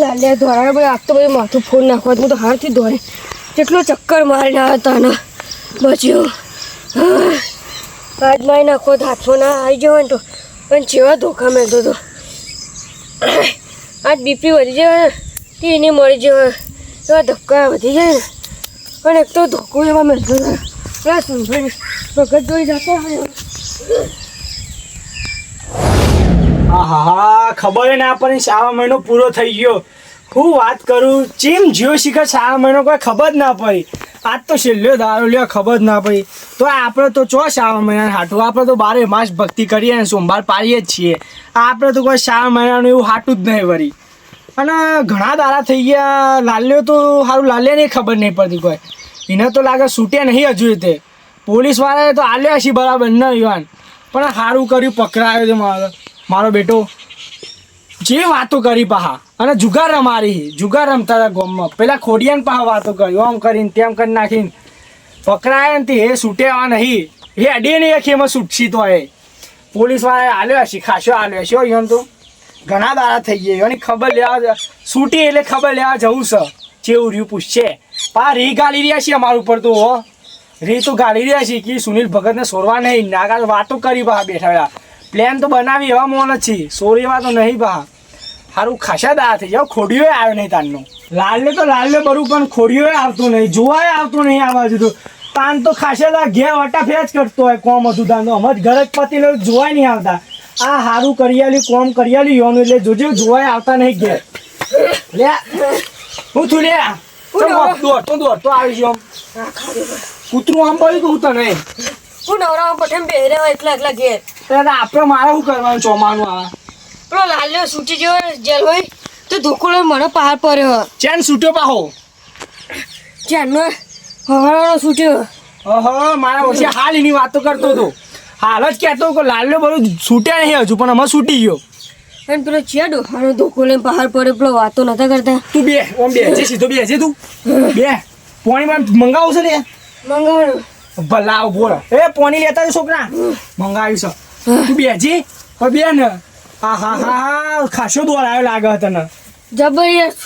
લાલ્યા ધોરા ભાઈ આજ તો ભાઈ માથું ફોન નાખવા હું તો હારથી ધોરે કેટલો ચક્કર મારીને આવ્યો તાને. બચ્યો. આજ મારી નાખો, તો હાથમાં ના આવી જવાય ને તો. પણ જેવા ધોકા મેળતો હતો આજ બીપી વધી જાય ને એને મળી જાય એવા ધક્કા વધી જાય ને. પણ એક તો ધોકો એવા મેળતો હતો ભગત જોઈ જતો આહાહા, ખબર ના પડી શ્રાવણ મહિનો પૂરો થઈ ગયો. હું વાત કરું, ચેમ જીઓ શિખર શ્રાવણ મહિનો કોઈ ખબર ના પડી? આજ તો છેલ્લો દારો લ્યો, ખબર ના પડી. તો આપણે તો ચો શ્રાવણ મહિના હાટું? આપણે તો બારે માસ ભક્તિ કરીએ ને સોમવાર પાડીએ જ છીએ. આપણે તો કોઈ શ્રાવણ મહિનાનું એવું હાટું જ નહીં વળી. અને ઘણા દારા થઈ ગયા, લાલ્યો તો સારું લાલ્યાને ખબર નહીં પડતી કોઈ. એને તો લાગે છૂટે નહીં હજુ તે. પોલીસવાળાએ તો આલ્યા છે બરાબર ન યુવાન પણ સારું કર્યું, પકડાયો છે મારો. મારો બેટો, જે વાતો કરી પાહા, અને જુગાર રમારી, જુગાર રમતા હતા ગોમમાં. પેલા ખોડિયાને પાહા વાતો કરી આમ કરીને, તેમ કરી નાખીને. પકડાય ને એ છૂટ્યા નહીં. એ અડીએ નહીં આખી એમાં છૂટશી તો એ. પોલીસ વાળાએ આલ્યો હશે ખાસો આલ્યો. હશે એમ તો? ઘણા દાડા થઈ ગયા એની ખબર લેવા છૂટી એટલે ખબર લેવા જવું છે. જેવું રહ્યું પૂછશે. પા રી ગાલી રહ્યા છીએ અમારું ઉપર તો, હો. રી તો ગાલી રહ્યા છીએ કે સુનિલ ભગતને સોરવા નહીં. નાગા વાતો કરી પા બેઠા. પ્લેન તો બનાવી એવા મોન જ છે સોરેવા તો નહીં બા સારું ખાસા દા થઈ જાવ ખોડિયો આવ્યો નહીં તાનનો. લાલને તો લાલને બરું પણ ખોડિયો આવતું નહીં. જોવાય આવતું નહીં આવવા બાજુ તાન તો ખાસા દા ઘે વટા ફેચ કરતો હોય કોમ હતું તાન તો. હમણાં ઘરે જ પતિ જોવાય નહીં આવતા. આ સારું કરિયાલી કોમ કરિયાલી યોનું એટલે જોજે જોવાય આવતા નહીં ઘેર. લે હું તું લે દોડતો દોડતો આવી ગયો. કૂતરું આમ પડ્યું કહું તને. હું નવરામાં પઠેમ બેહી હોય એકલા એકલા ઘેર. ત્યારે આપણે મારે શું કરવાનું ચોમાનું આ પેલો લાલ્યો સૂટી જેવો જેલ હોય તો ધોકો મને પાર પડ્યો. ચેન સૂટ્યો પાહો? ચેનનો હવાળો સૂટ્યો. ઓહો મારા ઓછી હાલ એની વાતો કરતો હતો. હાલ જ કહેતો કે લાલ્યો બધું છૂટ્યા નહીં હજુ પણ અમે છૂટી ગયો. અને પેલો છે ડોહાનો ધોકો લઈને બહાર પડ્યો પેલો વાતો નતા કરતા. તું બે ઓમ બે સીધો બે તું. બે પાણી મંગાવું છે ને મંગાવવાનું. ભલા ઊભો એ પોની લેતા છોકરા મંગાવ્યું છે. તું બેજી? હવે બે ને. હા હા હા હા ખાસો દોર આવ્યો લાગે તને. જબરજસ્ત.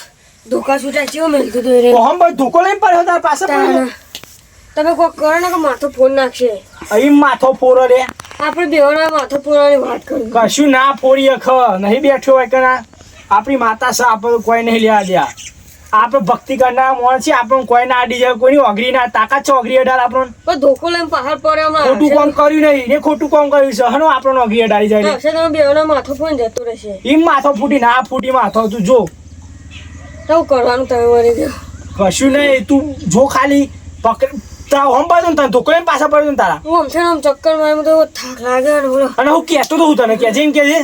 ધોકા છૂટા ચેવો મેલતું તો રે? તો હમ ભાઈ ધોકો લઈને પડ્યો તાર પાસે પડ્યો? તમે કોઈ કરો ને કે માથો ફોન નાખશે? અહીં માથો ફોરો રે. આપણે બેવાના માથો ફોનવાની વાત કરી. કશું ના ફોડીએ ખ. નહીં બેઠો હોય કે ના? આપણી માતા આપણે કોઈ નહીં લેવા દ્યા આપણે ભક્તિ કરનાર મોણ છે આપણને કોઈ ના આડી જાય કોઈની અઘરી ના તાકાત છે અઘરી અઢાર આપણને? પણ ધોકો લઈને પહાડ પર ખોટું કામ કર્યું નહીં ને ખોટું કામ કર્યું છે. હનો આપણને ઓગરી અઢારી જાય છે તમે બેવાના માથો ફોન જતો રહેશે. એમ માથો ફૂટી ના ફૂટી માથો તું જો. તો કરવાનું તમે ગયો કશું નહીં તું જો ખાલી પકડ તારા હોમ બાજુ તને ધોકો લઈને પાછા પડ્યો તારા. હું હમશે આમ ચક્કર મારી તો થાક લાગે અને હું કહેતો તો હું તને કે જેમ કે છે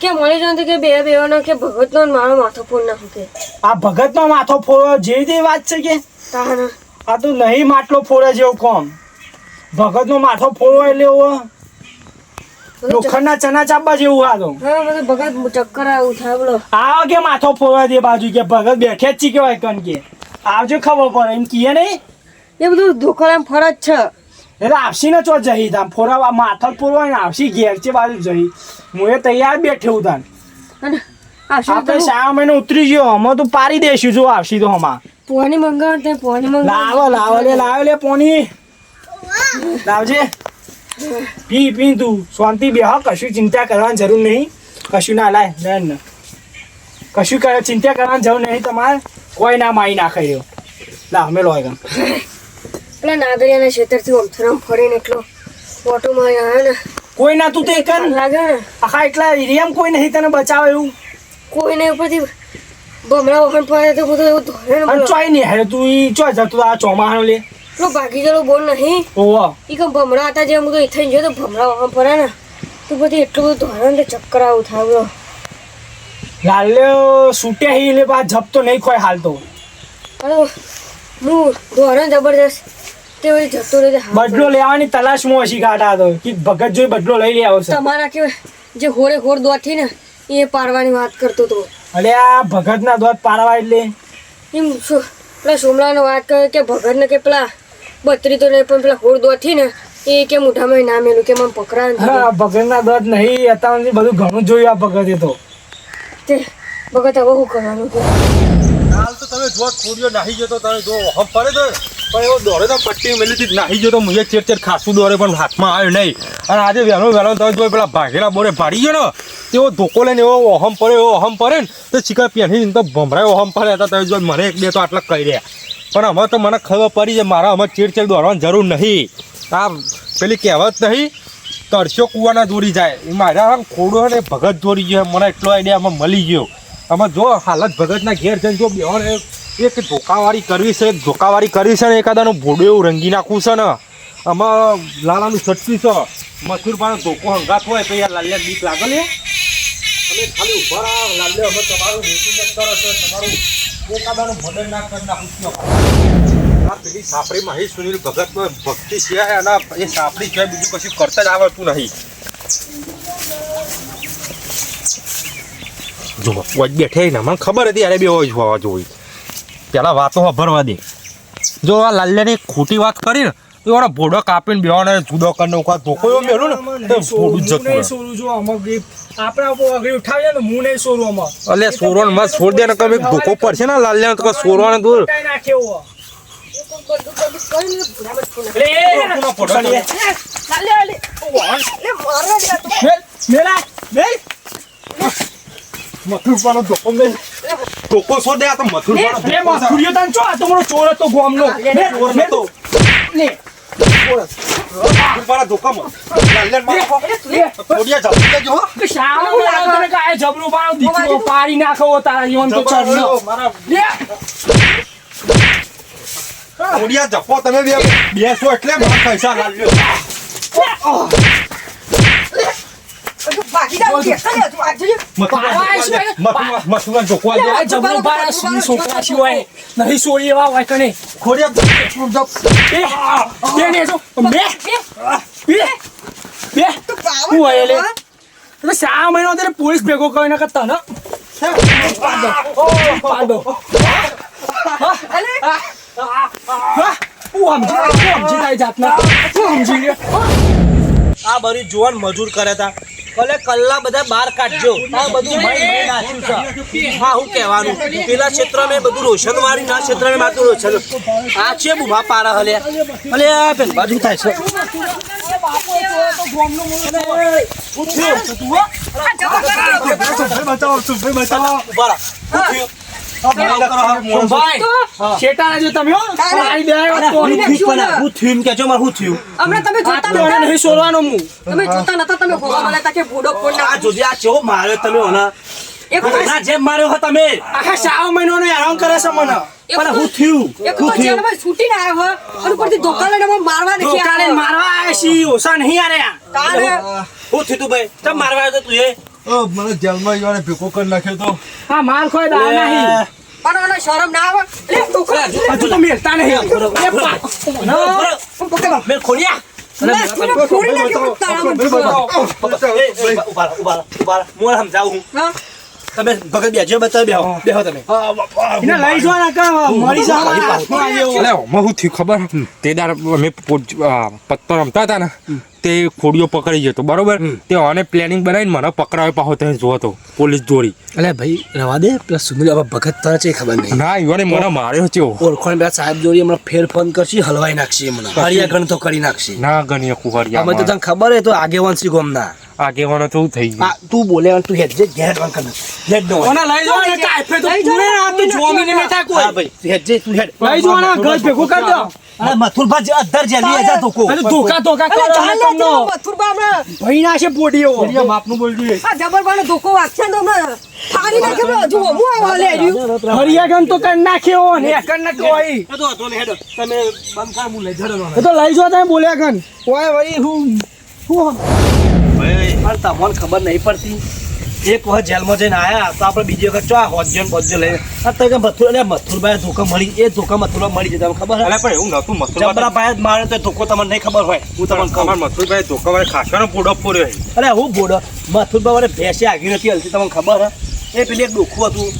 કે મળી જાય કે બે બેવાનો કે ભગતનો મારો માથો ફોડ ના કે? આ ભગતનો માથો ફોડો જે તે વાત છે કે? આ તો નહીં માટલો ફોડે જેવો કોમ. ભગતનો માથો ફોડો એટલે એવો લોખંડના ચના ચાપવા જેવું આ તો ભગત ચક્કર આવું થાય બોલો આવો કે માથો ફોડવા દે બાજુ કે ભગત બેઠે જ ચી કહેવાય કન કે? આવજો ખબર પડે એમ કીએ નહીં? એ બધું ધોકારામ ફરજ છે. એટલે આપસી ને ચો જઈ તામ ફોરવા માથો ફોરવા ને આપસી ઘેર છે બાજુ જઈ હું એ તૈયાર બેઠે તાન. આપણે શા મહિને ઉતરી ગયો અમે તો પારી દેશું જો આવશી તો હમા પોની મંગાવ તે પોની મંગાવ. લાવો લાવો લે લાવો લે પોની. લાવજે. પી પી તું શાંતિ બે હા કશું ચિંતા કરવાની જરૂર નહીં. કશું ના લાય ના ના. કશું કરે ચિંતા કરવાની જરૂર નહીં તમારે. કોઈ ના મારી નાખે રહ્યો. લા અમે લો પેલા નાગરિયાના ક્ષેત્રથી ઓમથરામ ફરીને એટલો ઓટો મારી આવ્યો ને. કોઈ ના તું તે કર. લાગે. આખા એટલા એરિયામાં કોઈ નહીં તને બચાવે એવું. કોઈને ઉપરથી બમણા વખણ પડે તો બધું એવું ધોરે અને ચોય નહીં હારે તું ઈ ચોય જતો આ ચોમાહાનો લે. તો ભાગી ગયેલો બોલ નહીં. ઓવો ઈ કે ભમરા હતા જે બધું થઈ ગયો તો ભમરા વખણ પડે ને. તો બધી એટલું બધું ધોરણ તો ચક્કર આવું થાય લાલ્યો સૂટે હી લે બા જપતો નહીં ખોય હાલ તો અરે હું ધોરણ જબરદસ્ત તે વળી જતો રહે બદલો લેવાની તલાશમાં હશી કાઢા તો. કે ભગત જોઈ બદલો લઈ લે આવશે. તમારા કે જે હોરે હોર દોઠી ને એ પાડવાની વાત કરતો તો. અલે આ ભગતના દોત પાડવા એટલે? એમ શું? પેલા સોમલાનો વાત કરે કે ભગતને કે પેલા બત્રી તો નહીં પણ પેલા હોર દોઠી ને એ કે મોઢામાં ના મેલું કે મને પકડા હા ભગતના દોત નહીં હતા બધું ઘણું જોયું આ ભગતે તો. તે ભગત હવે શું કરવાનું કે? હાલ તો તમે જો ખોડિયો નાહી જતો તમે જો હમ પડે તો પણ એવો દોડે તો પટ્ટી મેલીથી નાહી ગયો તો મુજે ચેર ચેર ખાસું દોડે પણ હાથમાં આવ્યો નહીં. અને આજે વહેલો વહેલો તમે જો પેલા ભાગેલા બોરે ભાડી ને, તેવો ધોકો લઈને એવો ઓહમ પડે, એવો ઓહમ પડે ને, તો ચીકા પહેરી તો ભમરાય ઓહમ પડે હતા તમે જો મને એક બે આટલા કહી રહ્યા. પણ હવે તો મને ખબર પડી છે, મારા અમે ચેડ ચેડ દોડવાની જરૂર નહીં. આ પેલી કહેવત નહીં, તરસ્યો કૂવાના દોરી જાય. એ મારા ખોડો ને ભગત દોરી ગયો મને એટલો આઈડિયા આમાં મળી ગયો. આમાં જો હાલત ભગતના ઘેર જઈને જો બેહોને એક ધોકાવાળી કરવી છે, એક ધોકાવાળી કરવી છે ને એકાદાનું ભોડું એવું રંગી નાખવું છે ને. આમાં લાલાનું છટકી છે. મથુર પાનો ધોકો હંગાત હોય તો યાર લાલ્યા બીક લાગે લે તમે ખાલી ઊભા રહો લાલ્યો અમે તમારું જ કરો છો, તમારું એકાદાનું મર્ડર ના કરી નાખું આ પેલી સાપડી મહેશ સુનિલ ભગત ભક્તિ છે અને એ સાપડી છે, બીજું કશું કરતા જ આવડતું નહીં. જો બેઠે ને, મને ખબર હતી અરે બે હોય જોવા જોઈ પેલા વાતો ભરવા દે જો આ લાલ્યાની ખોટી વાત કરી ને તો એવાનો ભોડો કાપીને બેવાને જુદો કરીને ઉકા ધોકો એવો મેળું ને તો ભોડું જ જતું. સોરું જો આમાં આપણા ઉપર આગળ ઉઠાવીએ ને હું નહીં સોરું આમાં અલે સોરોનમાં છોડ દે ને કઈ ધોકો પડશે ને લાલ્યાને તો સોરવાને દૂર કાંઈ નાખે એવો. લે, કોનો ફોટો ચાલ, લે. ચાલે આલે એ મારવા દે તું. મેલ, મેલા, મેલ. મથુર પાનો ધોકો મેલ ધોકો છો દે આ તો મથુર લે, મથુરિયો તને ચો, આ તો મારો ચોર હતો. ગામનો. લે, લે, ચોર મે કાંઈ જબરું પાડો નાખો તારા જીવન તો. મારા જપો તમે બે બેસો એટલે મારા પૈસા લાલ્યો શું મહિનો ત્યારે પોલીસ ભેગો કરીને કરતા ને પાડો ઓ, પાડો અલે હા, હું સમજી હું સમજી તારી જાતના હું સમજી ગયો આ બધી જોવાન મજૂર કરે તા ભલે કલ્લા બધા બહાર કાઢજો આ બધું ભાઈ મય નાખ્યું છે હા હું કહેવાનું પેલા ક્ષેત્ર મેં બધું રોશન વાળી ના ક્ષેત્ર મેં માતું રોશન આ છે બુભા પારા હલે હલે આ પેલ બાજુ થાય છે ઊભા રહો. શું થયું? ભાઈ શેટાના જો તમે હો આઈ દેવા તો હું થયું પણ આ? હું થયું એમ કહેજો મારે શું થયું? હમણાં તમે જોતા નતા? નહીં સોલવાનો હું. તમે જોતા નતા તમે ભોગા મળે તા કે ભૂડો ફોન આ ના જોજે આ છો મારે તમે હોના એક તો ના જેમ માર્યો હો તમે. આખા સાવ મહિનો ને આરામ કરે છે મને. પણ હું થયું? એક તો શું થયું? જેલમાં છૂટીને આવ્યો હોય અને ઉપરથી ધોકા લઈને મારવા નથી આવ્યો. મારવા આવ્યા છી ઓસા નહીં આરે તારે હું થયું તું ભાઈ? તમ મારવા આવ્યો તો તું એ? મને જેલમાં જવાને ભેગો કરી નાખ્યો તો. હા માર ખોય દા નહીં. પણ મને શરમ ના આવે? લે ધોકા હજુ તો મેલતા નહીં. એ પા- ના. મેં ખોલ્યા બસ, મને ફોડી નાખ્યો તારામાં ધોકા. એ, એ, ઊભા રહો, ઊભા રહો, ઊભા રહો. હું સમજાવું હું? હા? તમે ભગત બેજો બતાવી બેહો. બેહો તમે. લઈ જવાના મરી જાવ શું થયું ખબર? તે દાર અમે પત્તો રમતા હતા ને. તે ખોડીઓ પકડી જતો બરોબર તે આને પ્લેનિંગ બનાવીને મને પકડાવે પાછો તે જોતો પોલીસ જોડી એટલે ભાઈ રવા દે પેલા સુનિલ બાબા ભગત તને છે ખબર નહીં ના ઈવને મને માર્યો છે ઓળખણ બે સાહેબ જોડી હમણાં ફેર ફોન કરશી હલવાઈ નાખશે મને હરિયા ગણ તો કરી નાખશે ના ગણીએ અમે તો તને ખબર હે તો આગેવાન શ્રી ગોમના આગેવાનો તો થઈ ગયો તું બોલે તું હેડ જે ઘેર વાંક કર હેડ નો ઓના લઈ જવાના કાંઈ તો પૂરે રાત તો જોમીને નહીં થાય હા ભાઈ હેડ જે તું હેડ લઈ જવાના ઘર ભેગું કર દો અરે મથુરભા જે અધર જેલી ધોકા ધોકા કરો તમને. તું મથુરબા હમણાં. ના છે પોડીઓ. બાપનું બોલજે આ જબરબાનો ધોકો વાગશે ને તો હમણાં. ફાડી નાખે હમણાં. જુઓ, હું આવા લે રહ્યું. હરિયાગન તો કરી નાખ્યો ને. કરી નાખ્યો હોય. એ તો હતો ને તમે બંધ કર લઈ જડો એ તો લઈ જો તમે બોલ્યા ગન ઓય વળી હું હું પણ તમને ખબર નહીં પડતી. એક વખત જેલમાં જઈને આયા તો આપણે બીજી વખત ચો હોજ્યો ને બોજ્યો લઈને. અત્યારે મથુર અને મથુરભાઈ ધોકા મળી એ ધોકા મથુરભાઈ મળી જતા ખબર અરે પણ એવું નતું મથુર જબરાભાઈ ભાઈ મારે તો ધોકો તમને નહીં ખબર હોય હું તમને ખબર મથુરભાઈ ધોકા વાળે ખાસવાનો પૂડો પૂર્યો. અરે હું બોડો મથુરભાઈ વડે ભેંસે આગી નથી હલતી તમને ખબર હે? એ પેલી એક ડોખું હતું.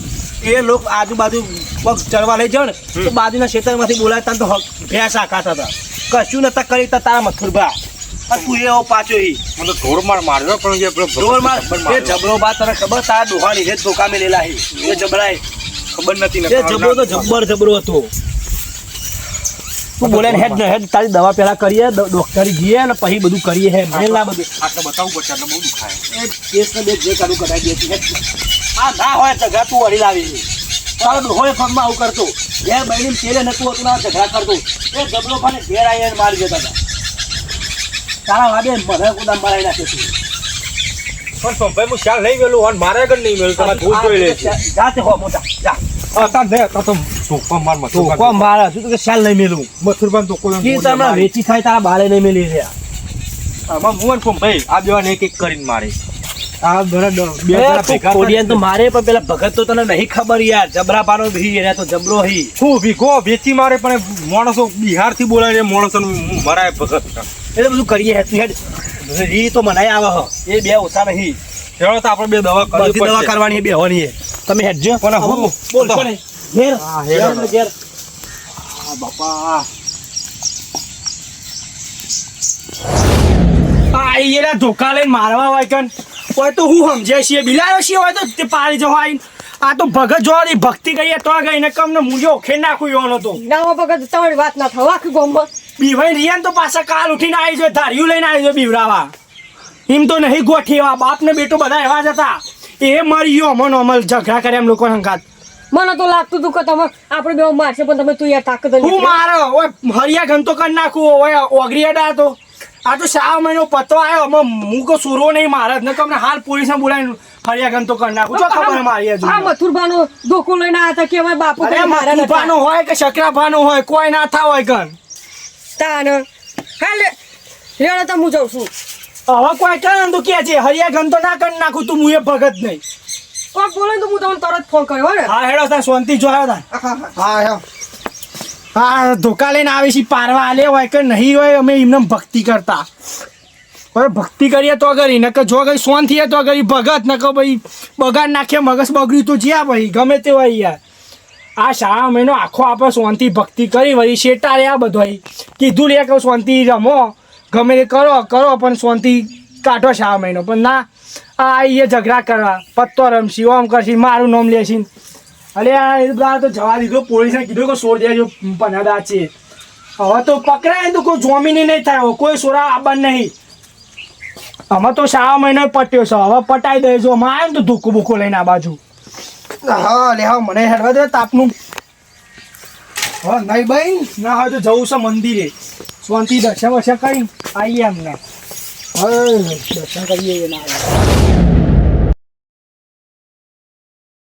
એ લોક આજુબાજુ પગ ચડવા લઈ ને તો બાજુના ક્ષેત્રમાંથી બોલાય તો ભેંસ આખાતા હતા. કશું નતા કરી તા તારા મથુરભા અને તું એવો પાછો હી મને ઢોર માર માર્યો પણ એ ઢોર માર એ જબરો બા તને ખબર તારા ધોકા મેલેલા હી. એ જબરાય ખબર નથી ને એ જબરો તો જબ્બર જબરો હતો. તું બોલે હેડ ને હેડ તારી દવા પેલા કરીએ ડોક્ટર ડોક્ટરી અને પછી બધું કરીએ હે મેલ ના બધું. આટલે બતાવવું પડશે એટલે બહુ દુખાય. એ કેસ ને બે જે કાઢું કઢાઈ દે છે આ ના હોય ઝઘડા તું વળી લાવી. તારો આવું કરતો. ઘેર બહેની તેલે નતું હતું ના ઝઘડા કરતો. એ ખાને ઘેર આવીને મારી જતા હતા. તારા વાગે મને ગોદામ મારાઈ નાખે છે. પણ સંભાઈ હું ખ્યાલ નહીં મેલું અને મારે આગળ નહીં મેલું તમારે ભૂલ જોઈ લે છે. જાતે હો મોટા જા. હતા ને હતા તો ધોકો માર પણ ધોકો કી તમને વેચી થાય તારા બારે નહીં મેલી રહ્યા. આમાં મુવન કોમ ભાઈ આ બેવાને એક એક કરીને મારે. આ ઘણા ડ- બે એ જણા તું ભેગા મારે પણ પેલા ભગત તો તને નહીં ખબર યાર. જબરા પાનો ભી તો જબરો હી. શું ભીખો? વેચી મારે પણ માણસો બિહારથી બોલાવીને એ માણસો મરાય ભગત. એટલે બધું કરીએ હે તું હેડ. રી તો મનાય આવે હ. એ બે ઓછા નહીં. ચાલો તો આપણે બે દવા કરવી દવા કરવાની બે હોવાની હે તમે હેડજો. પણ હું? બોલ કોને? ઘેર. હા, હેડ ઘેર આ બાપા. આ એના ધોકા લઈને મારવા હોય કન. હોય તો હું સમજે છીએ. બિલાયો છીએ હોય તો તે પાડી જવા. આ તો ભગત જોવાની ભક્તિ ગઈ તો ગઈ ને કમને મુજો ખેડ નાખું યોનો તો. ના ભગત તમારી વાત ના થવા. આખી ગામમાં બીભાઈ રિયાન તો પાછા કાલ ઉઠીને આવી જાય ધાર્યું લઈને આવી જાય બીવરાવા એમ તો નહીં ગોઠીવા બાપ ને બેટો બધા એવા જ હતા. એ મરી ગયો અમન અમલ ઝઘડા કરે એમ લોકો હંગાત મને તો લાગતું હતું કે તમે આપણે બે મારશે પણ તમે તું યાર તાકત હું મારો ઓય હરિયા ગંતો કરી નાખું ઓય ઓગરીયાડા તો. આ તો સાવ મહિનો પતો આવ્યો અમે હું કો સુરો નહીં મારત જ ને તમને હાલ પોલીસને બોલાવીને ફરિયા ગંતો કરી નાખું. છો ખબર મારી હજુ. આ મથુરભાનો ધોકો લઈને આવ્યા હતા કે અમારા બાપુ મારા ભાનો હોય કે શકરાભાનો હોય કોઈ ના થા હોય કન તાન હાલે લેડો તો હું જાઉં છું. હવે કોઈ કારણ તો કે છે હરિયા ગંતો ના કરી નાખું તું હું એ ભગત નહીં. કોક બોલે તો હું તમને તરત ફોન કર્યો ને. હા હેડો તા શાંતિ જો તાર. હા, હા. હા. હા ધોકા લઈને આવે છે પારવા આલે હોય કે નહીં હોય અમે એમને ભક્તિ કરતા. હવે ભક્તિ કરીએ તો કરી નકર જો કઈ સોન થઈએ તો કરી ભગત નકર ભાઈ બગાડ નાખીએ મગજ બગડ્યું તો જ્યાં ભાઈ ગમે તે હોય યાર. આ શાળા મહિનો આખો આપણે શાંતિ ભક્તિ કરી, વળી શેટા રે આ બધો કીધું લે કે શાંતિ રમો, ગમે તે કરો કરો, પણ શાંતિ કાઢો શાળા મહિનો પણ ના, આ એ ઝઘડા કરવા. પત્તો રમશી, ઓમ કરશી, મારું નામ લેશી. અરે આ બધા તો જવા દીધો પોલીસને કીધું કે સોર દેજો પનાદા છે. હવે તો પકડાય તો કોઈ જોમીની નહીં થાય કોઈ સોરા આબન નહીં. અમે તો શાળા મહિનો પટ્યો છે, હવે પટાઈ દેજો. અમે આવ્યો તો ધૂકું બુકું લઈને આ બાજુ. હા, લે હા મને હેડવા દે, તાપનું. હા, નહીં ભાઈ ના હોય તો જવું છે મંદિરે. શાંતિ, દર્શન વર્શન કરી આવીએ અમને હા, દર્શન કરીએ ના